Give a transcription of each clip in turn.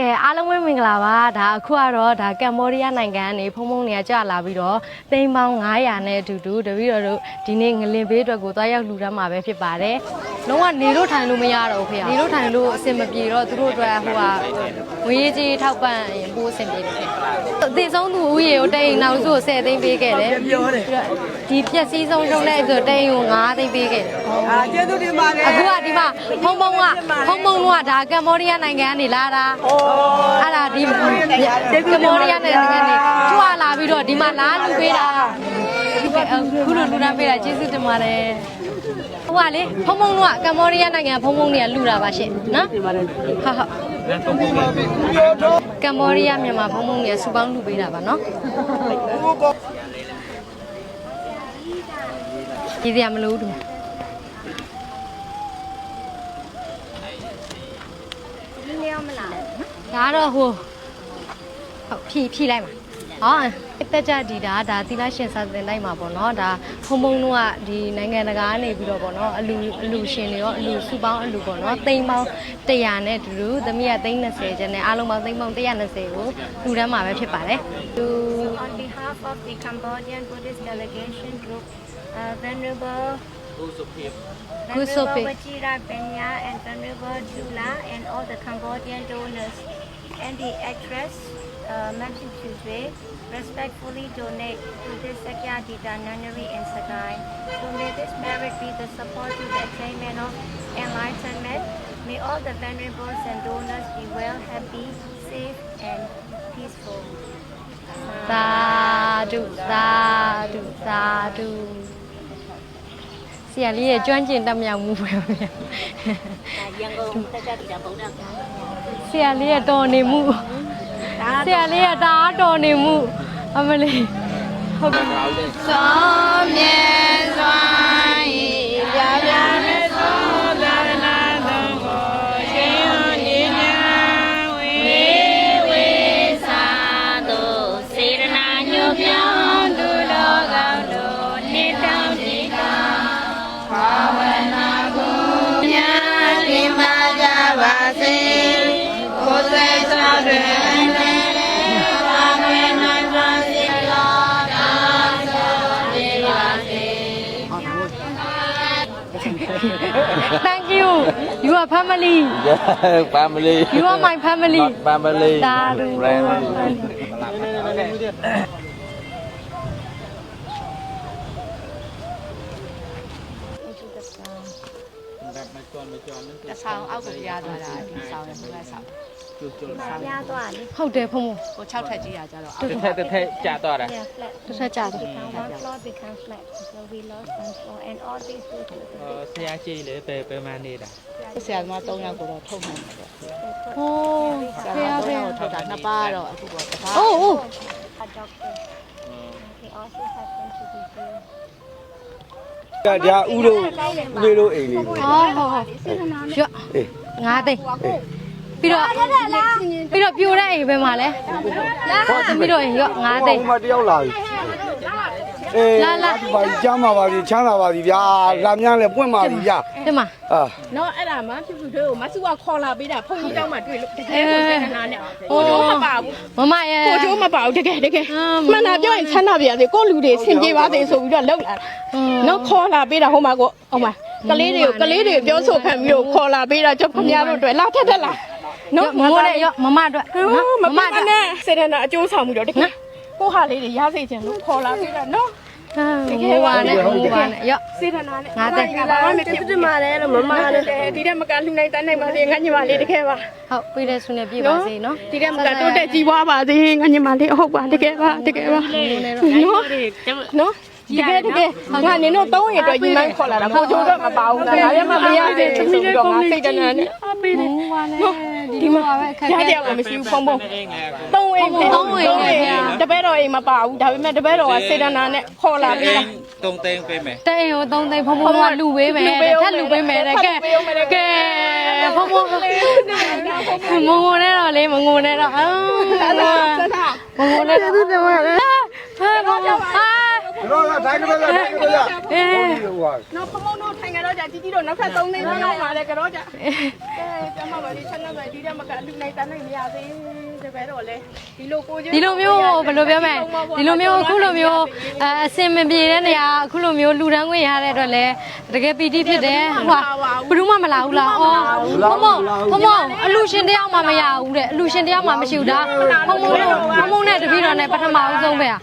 ကဲအားလုံးပဲမင်္ဂလာပါဒါအခုကတော့ဒါကမ္ဘောဒီးယားနိုင်ငံကနေဖုံဖုံနေကြလာပြီးတော့သိန်းပေါင်း900နဲ့အတူတူတပည့်တော်တို့ဒီနေ့ငလင်ဘေးအတွက်ကိုသွားရောက်လှူဒန်းမှာပဲဖြစ်ပါတယ်လုံးဝနေလို့ထိုင်လို့မရတော့ဘူးဖေနေလို့ထိုင်လို့အဆင်မပြေတော့သူတို့အတွက်ဟိုဟာငွေကြီးထောက်ပံ့ရင်ပို့အဆင်ပြေတယ်ဖေအသေးဆုံးသူဦးရေကိုတိန်နောက်စုကို10သိန်းပေးခဲ့တယ်ဒီပျက်စီးဆုံးရှုံးတဲ့ဆိုတိန်ကို9သိန်းပေးခဲ့တယ်အာကျေးဇူးတင်ပါတယ်အခုကဒီမှာဖုံဖုံကဖုံဖုံကဒါကမ္ဘောဒီးယားနိုင်ငံကနေလာတာအဲ့ဒါဒီကမ္ဘောဒီးယားနိုင်ငံကနေကြွလာပြီးတော့ဒီမှာလာလူပေးတာအခုလိုလူတန်းပေးတာကျေးဇူးတင်ပါတယ်ဟိုကလေဖုံဖုံကကမ္ဘောဒီးယားနိုင်ငံဖုံဖုံတွေကလူတာပါရှင့်နော်ဟုတ်ဟုတ်ကမ္ဘောဒီးယားမြန်မာဖုံဖုံတွေကစူပေါင်းလူပေးတာပါနော်ဒီစရာမလိုဘူးဒါ ကတော့ဟိုဟုတ်ဖြီးဖြီးလိုက်ပါဟောတက်ကြဒီတာဒါသီလရှင်စာသင်လိုက်မှာပေါ့နော်ဒါဖုံဖုံတို့ကဒီနိုင်ငံတကာကနေပြီးတော့ပေါ့နော်အလူအလူရှင်တွေရောအလူစုပေါင်းအလူပေါ့နော်သိန်းပေါင်း100နဲ့တူတူသမီးကသိန်း20ကျန်တဲ့အားလုံးပေါင်းသိန်းပေါင်း120ကိုလူတန်းမှာပဲဖြစ်ပါတယ်သူ On behalf of the Cambodian Buddhist delegation group, uh, Venerable Kusopik. Venerable Vajira Benya and Venerable Jula and all the Cambodian donors and the actress uh, Mamsi Tuzwe respectfully donate to this Sakyadita nunnery in Sagai. So may this merit be the support to the attainment of enlightenment. May all the venerables and donors be well, happy, safe and peaceful. သာဓုသာဓုသာဓုဆရာလေးရဲ့ကျွမ်းကျင်တတ်မြောက်မှုပဲဗျာ ရန်ကုန်တက်ကြတည်တာပုံတော့ ဆရာလေးရဲ့တော်နေမှုဆရာလေးရဲ့တအားတော်နေမှုအမလေးဟုတ်ကဲ့သောမြဲ Thank you you are family Yeah, family. you are my family Not family. တာဓု Friend. တဆောင်အောက်ကပြားသွားတာဒီဆောင်ရမှုကဆောင် ရသွားလေဟုတ်တယ်ဖုံဖုံကို6ထက်ကြီးရကြတော့အောက် Thế thế thế chả to rồi. Yeah, flat. တစ်ဆက်ကြတယ် Become one floor become flat. So we lost one floor and all this due to the Ờ, xe chi để về về mà đi đã. ဆရာက3ယောက်ကိုတော့ထုတ်နိုင်တယ်ပေါ့ဟိုးဆရာဖေရကဖေ3ယောက်ထုတ်တာနှစ်ပါးတော့အခုပေါ့တစ်ပါး အိုးအိုး a doctor. He also happened to be here. ဒါဒါဥလို့ဥလေးလို့အိမ်လေးကို ဟောဟောဟောရွတ်ငါးသိန်း ပြီးတော့ပြီးတော့ပြိုတဲ့အိမ်ပဲမှာလဲဟောသမီးတို့အိမ်ရွတ်ငါးသိန်းဟိုမှာတယောက်လာပြီအေးလာလာဒီပါကြီးကျမ်းပါပါပြီချမ်းသာပါပြီဗျာလာမြန်းလဲပွင့်ပါပြီဗျာဒီမှာအာနော်အဲ့ဒါမှဖြူဖြူတို့ကိုမဆုကခေါ်လာပေးတာဖုန်းကြီးတောင်းမှတွေ့လို့တကယ်ကိုစေတနာနဲ့ဟိုကိုချိုးမပါဘူးမမရဲ့ကိုချိုးမပါဘူးတကယ်တကယ်အာမမှန်တာပြောရင်ချမ်းသာပါရစေကိုလူတွေဆင်ပြေပါစေဆိုပြီးတော့လှုပ်လာတာနော်ခေါ်လာပေးတာဟိုမှာကိုဟိုမှာကလေးတွေကိုကလေးတွေပြောဆိုခံပြီးတော့ခေါ်လာပေးတာကျုပ်ခင်ဗျားတို့အတွက်လာထက်တက်လာ နော်နော်မမိုးနဲ့ရွတ်မမအတွက်နော်မမအတွက်နဲ့စေတနာအကျိုးဆောင်ပြီးတော့တကယ်ကိုဟာလေးတွေရစေချင်လို့ခေါ်လာပေးတာနော်တကယ်ပါနဲ့ဟိုပါနဲ့ရွတ်စေတနာနဲ့ငါသိဘာမှမဖြစ်ဘူးမလဲလို့မမနဲ့ဒီတဲ့မကလှူနိုင်တန်းနိုင်ပါစေငါညီမလေးတကယ်ပါဟုတ်ပြီးတဲ့ဆုနဲ့ပြည့်ပါစေနော်ဒီကမကတိုးတက်ကြီးပွားပါစေငါညီမလေးဟုတ်ပါတကယ်ပါတကယ်ပါနော်နော်တကယ်တကယ်ငါနင်တို့သုံးရင်အတွက်ညီမခေါ်လာတာကိုချိုးတော့မပါဘူးဒါလည်းမမရစေဆိုပြီးတော့ငါစိတ်တနာနဲ့အပေးတယ်နော် ဒီမှာရတဲ့ကောင်မရှိဘူးဖုံဖုံသုံးအိမ်သုံးအိမ်တပည့်တော်အိမ်မပါဘူးဒါပေမဲ့တပည့်တော်ကစေတနာနဲ့ခေါ်လာပေးတာ Tung tên về mẹ. တဲ့အိမ်ကိုသုံးသိန်းဖုံဖုံကလူပေးမယ်ထပ်လူပေးမယ်တဲ့ကဲကဲဖုံဖုံမငိုနဲ့တော့လေမငိုနဲ့တော့အာမငိုနဲ့သူ့တယ်မလဲဟာဖုံဖုံဟာ တော့ကတိုင်းကလေးကတိုင်းကလေးက အေး ဟိုဟာ နော်ဖမုံတို့ထိုင်ကြတော့ကြာជីជីတို့နောက်ထပ်3သိန်းလောက်ပါလေကြောကြာကဲကျမပါဒီချက်နဲ့ပဲဒီတက်မကလူနိုင်တန်းနိုင်မရသေးတပည့်တော့လေဒီလိုကို ဒီလိုမျိုးဘယ်လိုပြောမလဲဒီလိုမျိုးအခုလိုမျိုးအအစင်မပြေတဲ့နေရာအခုလိုမျိုးလူတန်းခွင့်ရတဲ့အတွက်လည်းတကယ်ပီတိဖြစ်တယ်ဟိုဘယ်သူမှမလာဘူးလားအော်ဖမဖမအလူရှင်တယောက်မှမရဘူးတဲ့အလူရှင်တယောက်မှမရှိဘူးဒါဖမတို့ဖမနဲ့တပည့်တော်နဲ့ပထမအဆုံးပဲอ่ะ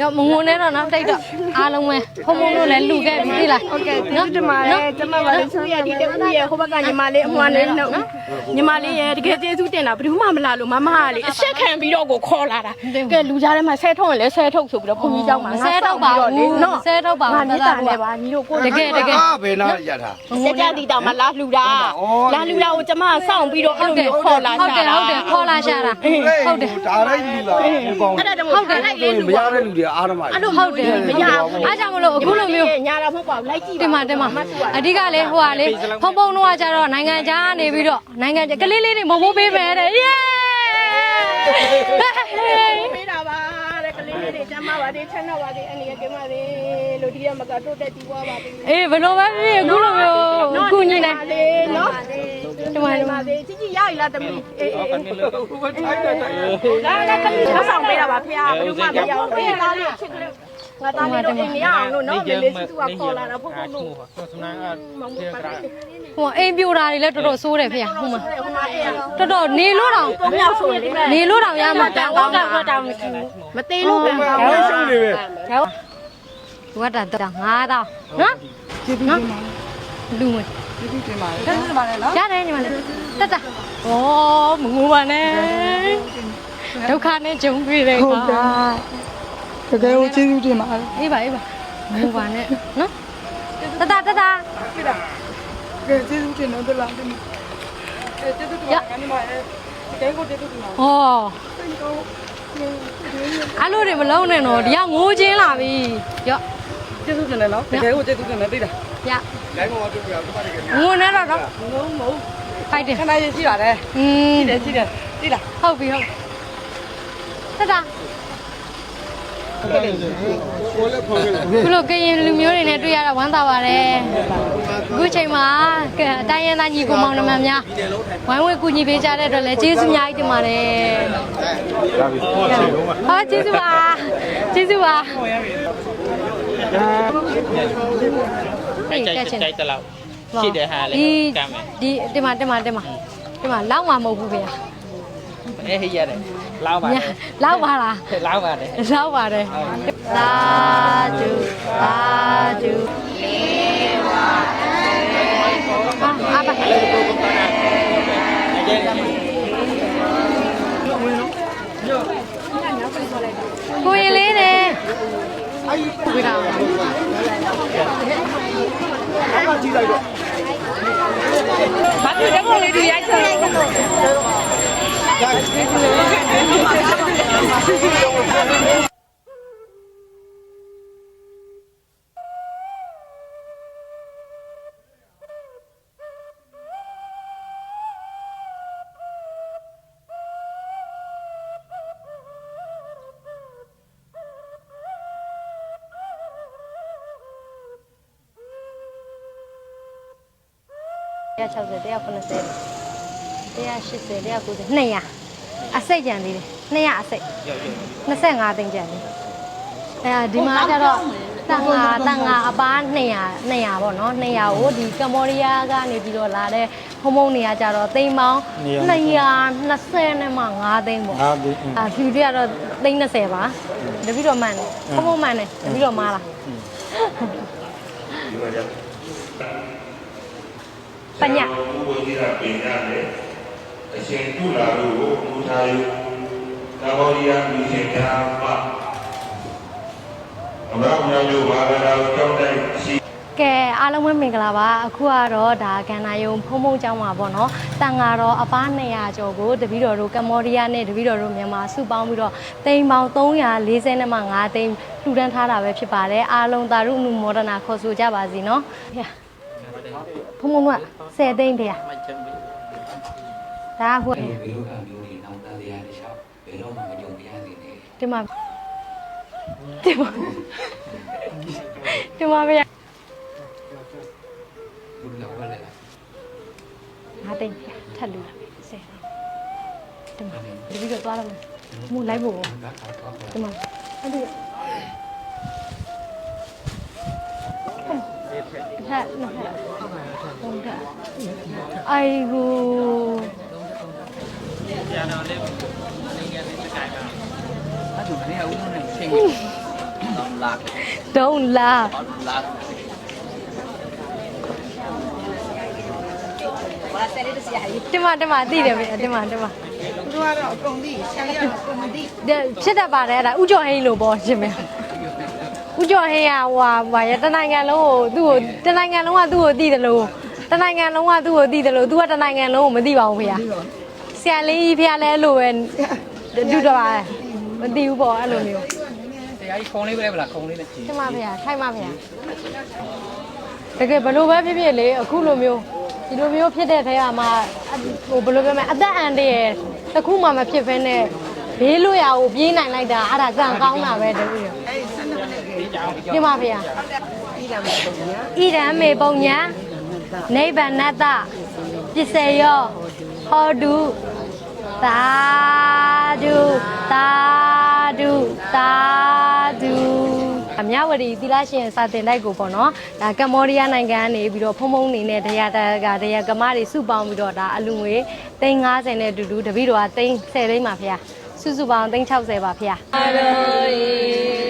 ရောမငုံနဲ့တော့နော်တိတ်တော့အားလုံးပဲဖမတို့လည်းလူခဲ့ပြီလားဟုတ်ကဲ့နော် ဒီမှာလေကျမပါလေဆိုရဒီတက်ဦးရဲ့ဟိုဘက်ကညီမလေးအမွှားနေနော်ညီမလေးရဲ့တကယ်ကျေးဇူးတင်တာဘယ်သူမှမလာလို့မမကလေအဆက်ခံပြီးတော့ကိုခေါ်လာတာကဲလူကြားထဲမှာဆဲထုတ်ရင်လည်းဆဲထုတ်ဆိုပြီးတော့ဘုန်းကြီးเจ้าမှာ ဆဲတော့ပါဘူးဆဲတော့ပါ ငါ ဘူး မြေတာနဲ့ပါညီတို့ကို တကယ်တကယ် အာဘယ်နာရတာ စက်ကြတီတောင်မှလာလှူတာလာလှူတာကိုကျမစောင့်ပြီးတော့အဲ့လိုမျိုးခေါ်လာ ဟုတ် ရှာ တယ် တာ ဟုတ်တယ်ခေါ်လာရှာတာဟုတ်တယ် ဒါလိုက်လူလာဒီပေါင်း အဲ့ဒါတော့ဟုတ်တယ်လိုက်လေလူ မရတဲ့လူတွေ အားရမှာအဲ့လိုဟုတ်တယ်မရဘူးအားကြောင့်မလို့အခုလိုမျိုးညာတာမဟုတ်ပါဘူးလိုက်ကြည့်တင်ပါတင်ပါအဓိကလေဟိုဟာလေဖုံဖုံတော့ကကြတော့နိုင်ငံခြားကနေပြီးတော့နိုင်ငံကလေးလေးတွေမမိုးပေးမယ်တဲ့ယေးပေးတာပါတဲ့ကလေးလေးတွေကျမ်းပါပါသေးချမ်းသာပါသေးအနေရကင်းပါသေးလို့ဒီရမကတိုးတက်ကြည့်သွားပါသေးအေးဘယ်လိုပဲဖြစ်အခုလိုမျိုးကုညီနိုင်လေနော် ဒီမှာဒီမှာသေးជីជីရရလားတမီးအေးအေးဒါကကလေးဆောက်ဆောင်ပေးတာပါဖေဘယ်သူမှမရဘူးပေးသားလေးချစ်ကလေးငါသားလေးတို့အိမ်မရအောင်လို့နော်မေလေးစုကခေါ်လာတာဖုန်းဖုန်းတို့စနာကမမပါသေးဟိုအိမ်ပြိုတာတွေလည်းတော်တော်ဆိုးတယ်ဖေဟိုမှာဟိုမှာအေးတော်တော်နေလို့တောင်ပုံရောက်ဆိုရင်နေလို့တောင်ရမှာတန်တော့ကောင်းတော့တောင်းမရှိဘူးမသေးလို့ပဲဒါလည်းရှိနေပဲဝတ်တာတော့9000နော်နော်လူမ ကျေးဇူးတင်ပါတယ်ကျေးဇူးတင်ပါတယ်နော်ရတယ်ညီမလေးတက်တာဩမငိုပါနဲ့ဒုက္ခနဲ့ကြုံတွေ့တယ်ကွာတကယ်ကိုကျေးဇူးတင်ပါတယ်အေးပါအေးပါမငိုပါနဲ့နော်တတတတကဲကျေးဇူးတင်တော့တလားတင်အဲကျေးဇူးတင်ပါကနေမှာတကယ်ကိုကျေးဇူးတင်ပါဟောအဲ့လိုတွေမလုံးနဲ့တော့ဒီကငိုချင်းလာပြီရော့ ကျေးဇူးတင်တယ်နော်တကယ်ကိုကျေးဇူးတင်တယ်သိလားရလိုင်းပေါ်တော့ပြရတော့တကယ်ငိုနေတော့တော့မဟုတ်မဟုတ်ဖိုက်တယ်ခဏရေးရှိပါတယ်อืมတယ်ရှိတယ်သိလားဟုတ်ပြီဟုတ်တတကိုလည်းခေါ်ခဲ့တယ်ခုလိုကရင်လူမျိုးတွေနဲ့တွေ့ရတာဝမ်းသာပါတယ်အခုချိန်မှာကဲအတိုင်းရင်းသားညီကိုမောင်နှမများဝိုင်းဝန်းကူညီပေးကြတဲ့အတွက်လည်းကျေးဇူးအများကြီးတင်ပါတယ်ဟာကျေးဇူးပါကျေးဇူးပါ ကြိုက်ကြိုက်ကြိုက်တလောက်ရှိတယ်ဟာလေဒီကမ်းမယ်ဒီတင်ပါတင်ပါတင်ပါတင်ပါလောက်မှာမဟုတ်ဘူးခင်ဗျာအေးဟိရတယ်လောက်ပါညာလောက်ပါလားလောက်ပါတယ်လောက်ပါတယ်သာဓုသာဓုလေးဝါအာပါကိုရင်လေးနဲ့ ဝေးတာအားကြည့်လိုက်တော့ဘာဖြစ်လဲကိုလေးဒီရိုက်ချင် 160 190 180 190 200အစိတ်ကြံသေးတယ်200အစိတ်25သိန်းကြံသေးအဲဒီမှာကျတော့တန်ငါတန်ငါအပား200 200ပေါ့နော်200ကိုဒီကမ္ဘောဒီးယားကနေပြီးတော့လာတဲ့ဟုံမုံနေရကြတော့သိန်းပေါင်း220နဲ့မှ5သိန်းပေါ့အားဒီအာဖြူတွေကတော့သိန်း20ပါတပိတော့မှန်တယ်ဟုံမုံမှန်တယ်တပိတော့မားလား ပညာဘုရားကြီးကပြင်ရတယ်အရှင်ကုလာတို့ကိုမူထားယူကမ္ဘောဒီးယားပြည်ရှင်များမှအမရမြောက်မြို့ဘာသာတော်ကျောင်းတိုင်းရှိကဲအားလုံးပဲမင်္ဂလာပါအခုကတော့ဒါကန္နာယုံဖုံဖုံကျောင်းမှာပေါ့နော်တန်ဃာတော်အပား200ကျော်ကိုတပည့်တော်တို့ကမ္ဘောဒီးယားနဲ့တပည့်တော်တို့မြန်မာစုပေါင်းပြီးတော့တိမ်ပေါင်း340နဲ့မှ5သိန်းလှူဒန်းထားတာပဲဖြစ်ပါတယ်အားလုံးသာရုအနုမောဒနာခေါ်ဆိုကြပါစီနော် ဖုံဖုံက10သိန်းတည်းဒါဟုတ်ဘယ်လိုကမျိုးတွေနောက်သားတရားတစ်လျှောက်ဘယ်တော့မှမကြုံရစေနဲ့ဒီမှာတင်ပါတင်ပါဗျာငါတိတ်ထက်လူဆယ်တင်ပါဒီပြီးတော့သွားတော့မယ်မူလိုက်ဖို့တင်ပါအဲ့ဒီထက်နော် ထက်ဟုတ်ကဲ့အိုင်ကို Don't laugh တင်မတင်မသိတယ်ဗျတင်မတင်မသူတို့ကတော့အကုန်သိဆရာကြီးကတော့အကုန်မသိဖြစ်တတ်ပါတယ်အဲ့ဒါဥကျော်ဟင်းလို့ပေါ့ရှင်မေဥကျော်ဟင်းကဟိုဟာဟိုရတနိုင်ငံလုံးကိုသူ့ကိုတနိုင်ငံလုံးကသူ့ကိုသိတယ်လို့ တနိုင်ငံလုံးကသူ့ကိုသိတယ်လို့သူကတနိုင်ငံလုံးကိုမသိပါဘူးဖေဆရာလေးကြီးဖေလည်းအဲ့လိုပဲတူတော့ပါမသိဘူးပေါ့အဲ့လိုမျိုးတရားကြီးခုံလေးပဲဗလားခုံလေးနဲ့ကြည့်တင်မဖေထိုက်မဖေတကယ်ဘလို့ပဲဖြစ်ဖြစ်လေအခုလိုမျိုးဒီလိုမျိုးဖြစ်တဲ့ထဲကမှဟိုဘယ်လိုပြောမလဲအသက်အန္တရာယ်တစ်ခုမှမဖြစ်ဖ ೇನೆ ဘေးလွတ်ရာကိုပြေးနိုင်လိုက်တာအဲ့ဒါကံကောင်းတာပဲတပည့်ပြမဖေဣဒံမေပုံညာနိ ဗ္ဗာနတပစ္စယောဟောတုသာဓုသာဓုသာဓုအမြဝတီသီလရှင်စာတင်တိုက်ကိုပေါ့နော်ဒါကမ္ဘောဒီးယားနိုင်ငံကနေပြီးတော့ဖုံဖုံနေနဲ့တရားတကတရားကမတွေစုပေါင်းပြီးတော့ဒါအလူငွေ350နဲ့အတူတူတပည့်တော်က310သိန်းပါဖေ။စုစုပေါင်း360ပါဖေ။အာရော